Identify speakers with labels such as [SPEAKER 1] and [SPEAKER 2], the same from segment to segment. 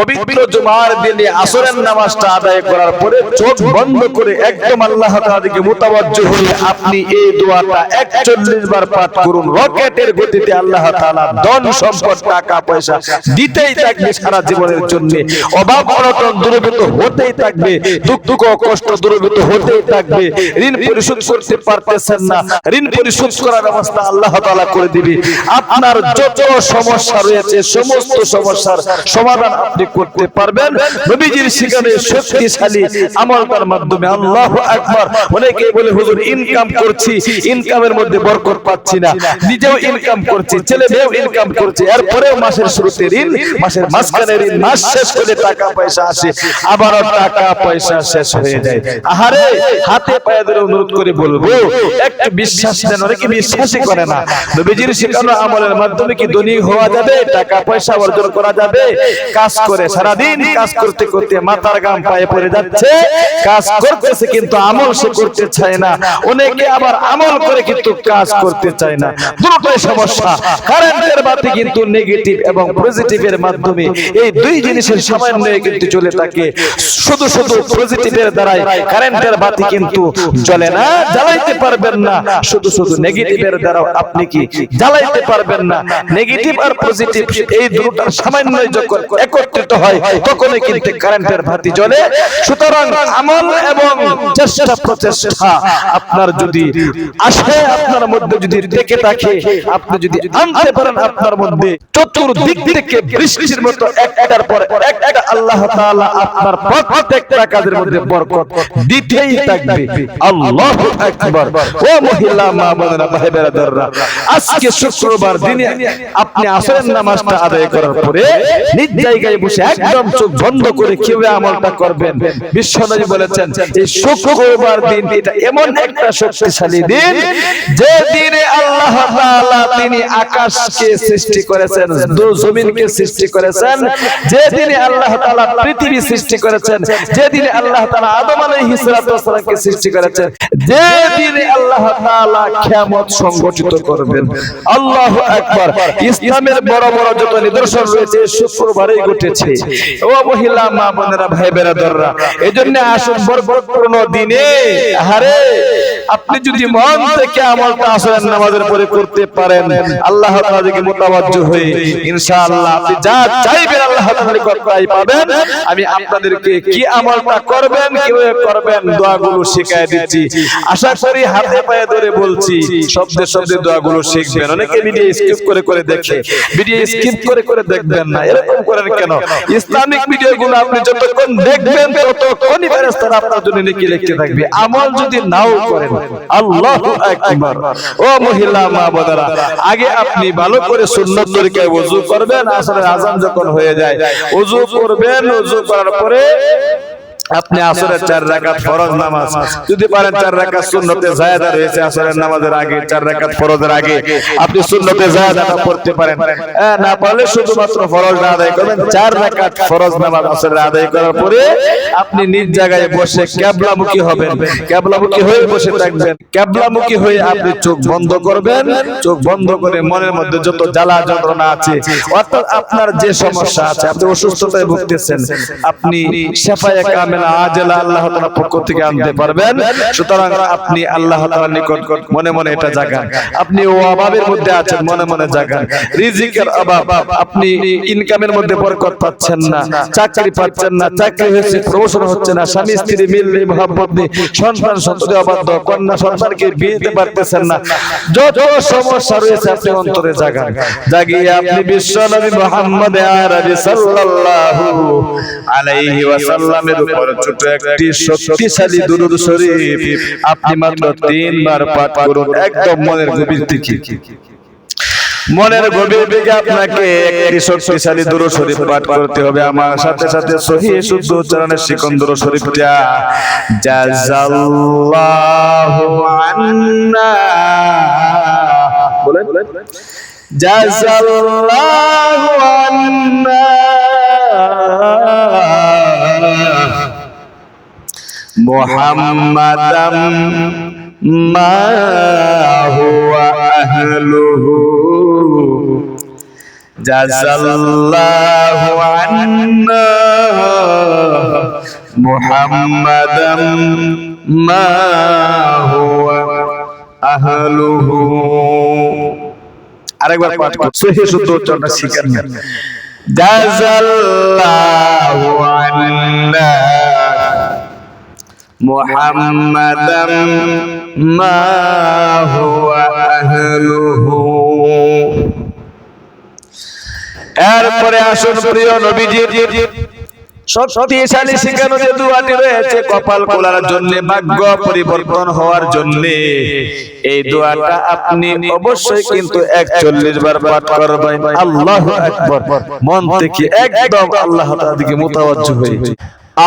[SPEAKER 1] পবিত্র জুমার দিনে আসরের নামাজটা আদায় করার পরে চোখ বন্ধ করে একদম আল্লাহ দিকে মুতাওয়াজ্জিহ হয়ে আপনি এই দোয়াটা 41 বার পাঠ করুন রকেটের গতিতে আল্লাহ তাআলা ধন সম্পদ টাকা পয়সা দিতেই থাকবে সারা জীবনের জন্য। অভাব অনটন দূরীভূত হতেই থাকবে দুঃখ দুঃখ কষ্ট দূরীভূত হতেই থাকবে। ঋণ পরিশোধ করতে পারতেছেন না ঋণ পরিশোধ করার ব্যবস্থা আল্লাহ তাআলা করে দিবে। আপনার যত সমস্যা রয়েছে সমস্ত সমস্যার সমাধান আপনি করতে পারবেন? নবীজির সেখানে শক্তিশালী আমলটার মাধ্যমে আল্লাহু আকবার। অনেকে বলে হুজুর ইনকাম করছি ইনকামের মধ্যে বরকত পাচ্ছি না। নিজেও ইনকাম করছি ছেলে মেয়েও ইনকাম করছে। এরপরেও মাসের শুরুতে ঋণ মাসের মাঝখানে ঋণ মাস শেষ হলে টাকা পয়সা আসে আবারও টাকা পয়সা শেষ হয়ে যায়। আহারে হাতে পায়ে ধরে অনুরোধ করে বলব একটু বিশ্বাস দেন অনেকে বিশ্বাসই করে না। নবীজির শেখানো আমলের মাধ্যমে কি ধনী হওয়া যাবে? টাকা পয়সা অর্জন করা যাবে? কাজ করে সারাদিন কাজ করতে করতে মাথার গাম পায়ে পড়ে যাচ্ছে। কাজ করতেছে কিন্তু আমল সে করতে চায় না। অনেকে আবার আমল করে কিন্তু কাজ করতে চায় না। দুটোই সমস্যা। কারেন্টের বাতি কিন্তু নেগেটিভ এবং পজিটিভের মাধ্যমে এই দুই জিনিসের সমন্বয়ে কিন্তু চলে থাকে। শুধু শুধু পজিটিভের দ্বারাই কারেন্টের বাতি কিন্তু জ্বলে না জ্বালাইতে পারবেন না। শুধু শুধু নেগেটিভের দ্বারা আপনি কি জ্বালাইতে পারবেন না? নেগেটিভ আর পজিটিভ এই দুটোর সমন্বয় যখন একত্রিত হয় তখনই কিন্তু কারেন্টের বাতি জ্বলে সুতরাং আমল এবং চেষ্টা প্রচেষ্টা আপনার যদি আসে, আপনার মধ্যে যদি থেকে থাকে, আপনি যদি আনতে পারেন আপনার মধ্যে চতুর্দিক থেকে বৃষ্টির মতো একটার পর একটা আল্লাহ তাআলা আপনার প্রত্যেকটা কাজের মধ্যে বরকত দিতেই থাকবে। আল্লাহু আকবার। ও মহিলা, মা, বোনেরা, ভাই, বেরাদাররা, আজকে শুক্রবার দিনে আপনি আসরের নামাজটা আদায় করার পরে নিজ জায়গায় বসে একদম চোখ বন্ধ করে কীভাবে আমলটা করবেন? বিশ্বনবী বলেছেন এই শুক্রবার দিন এটা এমন একটা শক্তিশালী দিন যে দিনে আল্লাহ তাআলা তিনি আকাশকে সৃষ্টি করেছেন দু জমিনকে সৃষ্টি করেছেন যে দিনে আল্লাহ তাআলা পৃথিবী সৃষ্টি করেছেন যে দিনে আল্লাহ তাআলা আদম আলাইহিস সালামকে সৃষ্টি করেছেন যে আল্লাহ তাআলা কিয়ামত সংগঠিত করবেন, আল্লাহু আকবার। ইসলামের বড় বড় যত নিদর্শন রয়েছে, শুক্রবারেই ঘটেছে। ও মহিলা, মা বোনেরা ভাই বেরাদররা এজন্য আসুন বরকতপূর্ণ দিনে। আরে আপনি যদি মন থেকে আমলটা আসরের নামাজের পরে করতে পারেন আল্লাহ তাআলা দিকে হয়ে ইনশাআল্লাহ আপনি যা চাইবেন আল্লাহ তাআলার নিকটই পাবেন। আমি আপনাদেরকে কি আমলটা করবেন কীভাবে করবেন দোয়াগুলো শেখায় দিচ্ছি। আশা করি হাতে পায়ে ধরে বলছি শব্দে শব্দে দোয়াগুলো শিখবেন। অনেকে ভিডিও স্কিপ করে করে দেখে। ভিডিও স্কিপ করে করে দেখবেন না। এরকম করেন কেন? ইসলামিক ভিডিওগুলো আপনি যতক্ষণ দেখবেন ততক্ষণই ফেরেশতারা আপনার জন্য নেকি লিখতে থাকবে আমল যদি নাও করেন আল্লাহু একবার ও মহিলা, মা, বোনেরা, আগে আপনি ভালো করে সুন্নত তরিকায় ওযু করবেন আসলে আজান যখন হয়ে যায়, ওযু করবেন, ওযু করার পরে আপনি আসরের চার রাকাত ফরজ নামাজ। যদি পারেন চার রাকাত সুন্নতে জায়েদা রয়েছে আসরের নামাজের আগে চার রাকাত ফরজের আগে আপনি সুন্নতে জায়েদাটা পড়তে পারেন। হ্যাঁ, না পারলে শুধুমাত্র ফরজটা আদায় করবেন। চার রাকাত ফরজ নামাজ আসরের আদায় করার পরে আপনি নিজ জায়গায় বসে ক্যাবলামুখী হবেন। ক্যাবলামুখী হয়ে বসে থাকবেন। ক্যাবলামুখী হয়ে আপনি চোখ বন্ধ করবেন। চোখ বন্ধ করে মনের মধ্যে যত জ্বালা যন্ত্রণা আছে অর্থাৎ আপনার যে সমস্যা আছে আপনি অসুস্থতায় ভুগতেছেন আপনি শেফায়ে কামেলা আজেলা ইনকামের মধ্যে বরকত পাচ্ছেন না, চাকরি পাচ্ছেন না, চাকরি হয়েছে প্রমোশন হচ্ছে না, স্বামী, স্ত্রী মিল নেই, সন্তান সন্ততি অবাধ্য, কন্যা সন্তানকে বিয়ে পারতেছেন না। যত সমস্যা রয়েছে আপনি অন্তরে জাগান। বিশ্ব নবী মোহাম্মদ আরবি ছোট একটি শক্তিশালী দুরূদ শরীফ। আপনি মাত্র তিনবার পাঠ করুন একদম মনের গভীর থেকে মনের গভীর দিকে আপনাকে একটি শক্তিশালী দুরু শরীফ পাঠ করতে হবে। আমার সাথে সাথে সহি শুদ্ধ উচ্চারণের সিকন্দর শরীফটা। জাযাল্লাহু আন্না বলেন জাযাল্লাহু আন্না মুহাম্মাদাম মা আহলুহু জাযাল্লাহু আন্না মুহাম্মাদাম মা হুয়া আহলুহু আরেকবার পাঠ করুন সহি শুদ্ধ উচ্চারণটা শিখেন না জাযাল্লাহু আন্না মুহাম্মাদাম মা হুয়া আহলুহু। এরপরে আসুন প্রিয় নবীজি শক্তিশালী শিখানো যে দুয়াটি রয়েছে কপাল খোলার জন্য, ভাগ্য পরিবর্তন হওয়ার জন্য, এই দোয়াটা আপনি অবশ্যই কিন্তু একচল্লিশ বার পাঠ করবেন। আল্লাহ আকবর। মন থেকে একদম আল্লাহ তাআলার দিকে মোতাবজ্জ হয়ে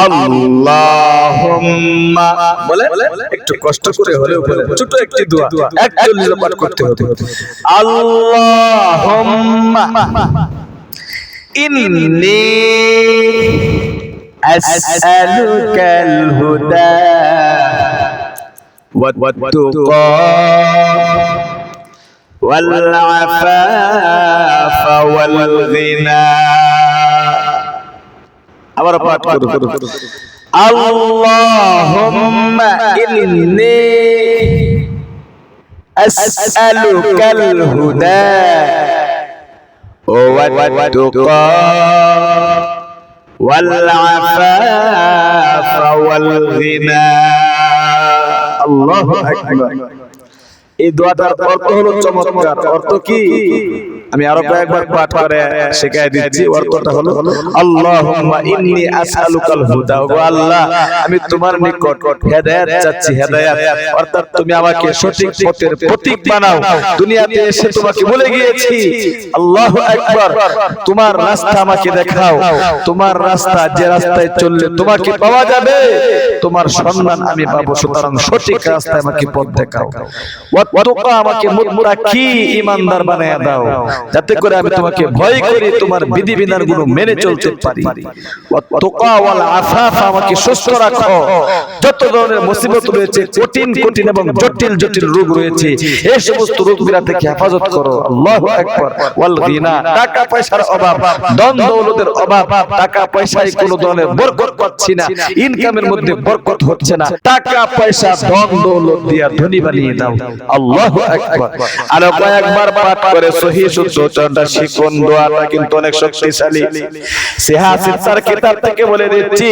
[SPEAKER 1] আল্লাহুম্মা বলে একটু কষ্ট করে হলেও বলে ছোট একটি দোয়া একচল্লিশ বার পাঠ করতে হবে আল্লাহুম্মা إني أسألك الهدى والتقى والعفاف والغنى আবার পাঠ করো اللهم إني أسألك الهدى والتقى والعفاف والغنى الله أكبر এই দোয়াটার অর্থ হলো চমৎকার অর্থ কি আমি আরও কয়েকবার পাঠ করে শেখাই দিচ্ছি। অর্থটা হলো আল্লাহুম্মা ইন্নী আসআলুকাল হুদা। ও আল্লাহ আমি তোমার নিকট হেদায়েত চাচ্ছি হেদায়েত। অর্থাৎ তুমি আমাকে সঠিক পথের প্রতীক বানাও। দুনিয়াতে এসে তোমাকে বলে গিয়েছি। আল্লাহু আকবার। তোমার রাস্তা আমাকে দেখাও। তোমার রাস্তা যে রাস্তায় চললে তোমাকে পাওয়া যাবে। তোমার সন্ধান আমি পাবো সুতরাং সঠিক রাস্তায় আমাকে পথ দেখাও। ওয়াত্তুকা আমাকে মুত্তাকি ঈমানদার বানায়া দাও যাতে করে আমি তোমাকে ভয় করি, তোমার বিধি বিধানগুলো মেনে চলতে পারি। আফাফ আমাকে সুস্থ রাখো। যত ধরনের মুসিবত রয়েছে, কঠিন কঠিন এবং জটিল জটিল রোগ রয়েছে এই সমস্ত রোগ বিরা থেকে হেফাজত করো। আল্লাহু আকবার। ওয়াল গিনা, টাকা পয়সার অভাব, ধন দৌলতের অভাব, টাকা পয়সায় কোনো ধরনের বরকত পাচ্ছি না, ইনকামের মধ্যে বরকত হচ্ছে না। টাকা পয়সা, ধন দৌলত দিয়া ধনী বানিয়ে দাও। আল্লাহু আকবার। আর কয়েকবার পাঠ করে সহি চৌচাটা শিখুন দোয়াটা কিন্তু অনেক শক্তিশালী। সেহা সিরসার কিতাব থেকে বলে দিচ্ছি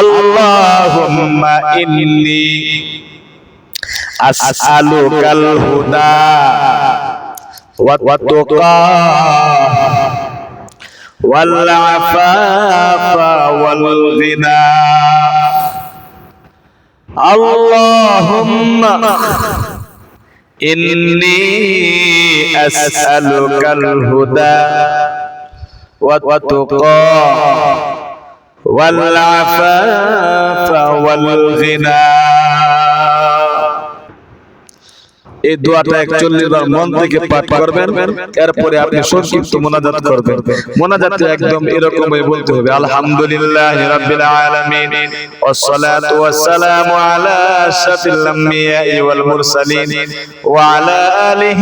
[SPEAKER 1] আল্লাহুম্মা ইন্নি আসআলুকাল হুদা ওয়া তুকা ওয়াল আফাফা ওয়াল গিনা। আল্লাহুম্মা إني أسألك الهدى والتقى والعفاف والغنى. এই দোয়াটা একচল্লিশ বার মন থেকে পাঠ করবেন এরপরে আপনি সংক্ষিপ্ত মোনাজাত করবেন মোনাজাত একদম এরকমই বলতে হবে আলহামদুলিল্লাহ রাব্বিল আলামিন والصلاه والسلام على اشرف الانبياء والمرسلين وعلى اله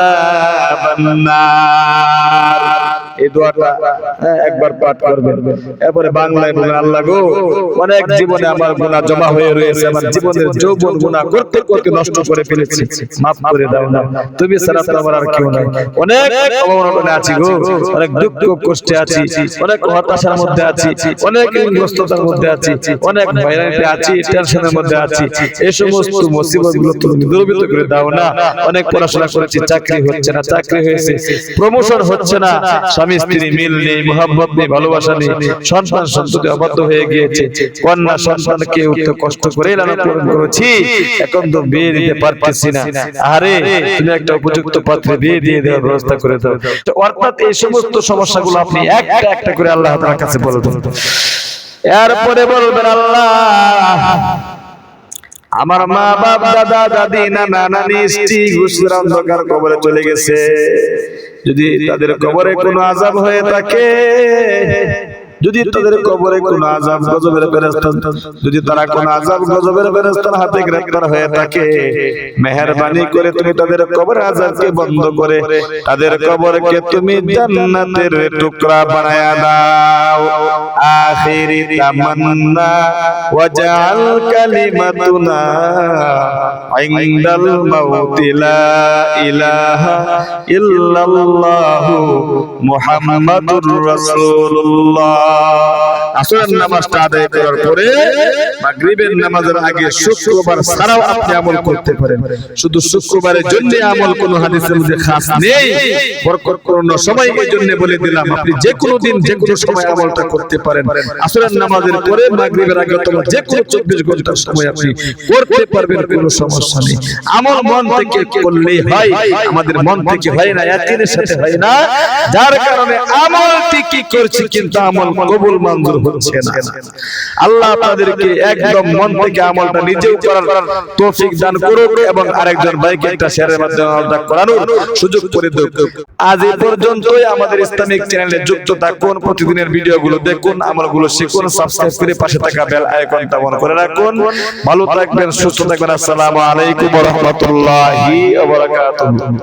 [SPEAKER 1] عذاب النار এই দোয়াটা হ্যাঁ, একবার পাঠ করবেন। এরপরে বাংলায় আল্লাহ গো অনেক জীবনে আমার জমা হয়ে রয়েছে আমার জীবনের যৌবন করতে করতে নষ্ট করে ফেলেছি। করে দাও না। তুমি আমার আর কেউ নাই। অনেক আছি গো অনেক দুঃখ কষ্টে আছি অনেক হতাশার মধ্যে আছি অনেক মধ্যে আছি অনেক আছি টেনশনের মধ্যে আছি। এই সমস্ত তুমি করে দাও না। অনেক পড়াশোনা করেছি চাকরি হচ্ছে না চাকরি হয়েছে। প্রমোশন হচ্ছে না স্বামী স্ত্রী মিল নেই মোহাম্মত নেই, ভালোবাসা নেই, সন্তান সন্ততি অবাধ্য হয়ে গিয়েছে, কন্যা সন্তানকে উঠতে কষ্ট করে লালন পালন করেছি, এখন তো বিয়ে দিতে পারতেছি না। আরে তুমি একটা উপযুক্ত পাত্রে বিয়ে দিয়ে দেওয়ার ব্যবস্থা করে দাও। তো অর্থাৎ এই সমস্ত সমস্যাগুলো আপনি একটা একটা করে আল্লাহ তাআলার কাছে বলে বলবেন এরপরে বলবেন, আল্লাহ, আমার মা বাপ, দাদা, দাদি, নানা, নানি, স্ত্রী ঘুষের অন্ধকার কবরে চলে গেছে। যদি তাদের কবরে কোনো আজাব হয়ে থাকে যদি তাদের কবরে কোনো আজাব গজবের ফেরেশতা যদি তারা কোনো আজাব গজবের ফেরেশতার হাতে গ্রেফতার হয়ে থাকে। মেহেরবানি করে তুমি তাদের কবরে আজাবকে বন্ধ করে তাদের কবরকে তুমি জান্নাতের টুকরা বানায়া দাও। আখিরি তামান্না। ওয়াজআল কালিমাতুনা। ইনদাল মাউতি লা ইলাহা ইল্লাল্লাহু মুহাম্মাদুর রাসূলুল্লাহ। আসরের নামাজটা আদায় করার পরে মাগরিবের নামাজের আগে শুক্রবার ছাড়াও আপনি আমল করতে পারেন। শুধু শুক্রবারের জন্য আমল কোন হাদিসের মধ্যে খাস নেই বরকতপূর্ণ সময় এই জন্য বলে দিলাম আপনি যে কোনো দিন যে কোনো সময় আমলটা করতে পারেন। আসরের নামাজের পরে মাগরিবের আগে অথবা যে কোনো 24 ঘণ্টার সময় আপনি করতে পারবেন কোনো সমস্যা নেই। আমল মন থেকে করলেই হয়। আমাদের মন থেকে হয় না ইয়াকিনের সাথে হয় না যার কারণে আমল ঠিকই করছি কিন্তু আমল কবুল মঞ্জুর হচ্ছে না। আল্লাহ আপনাদেরকে একদম মন থেকে আমলটা নিজেও করার তৌফিক দান করুক এবং আরেকজন ভাইকে একটা শেয়ারের মাধ্যমে আমলটা করানোর সুযোগ করে দেব আজ এই পর্যন্তই আমাদের ইসলামিক চ্যানেলে যুক্ত থাকুন। প্রতিদিনের ভিডিওগুলো দেখুন আমলগুলো শিখুন সাবস্ক্রাইব করে পাশে থাকা বেল আইকনটা অন করে রাখুন। ভালো থাকবেন সুস্থ থাকবেন। আসসালামু আলাইকুম ওয়া রাহমাতুল্লাহি ওয়া বারাকাতুহু।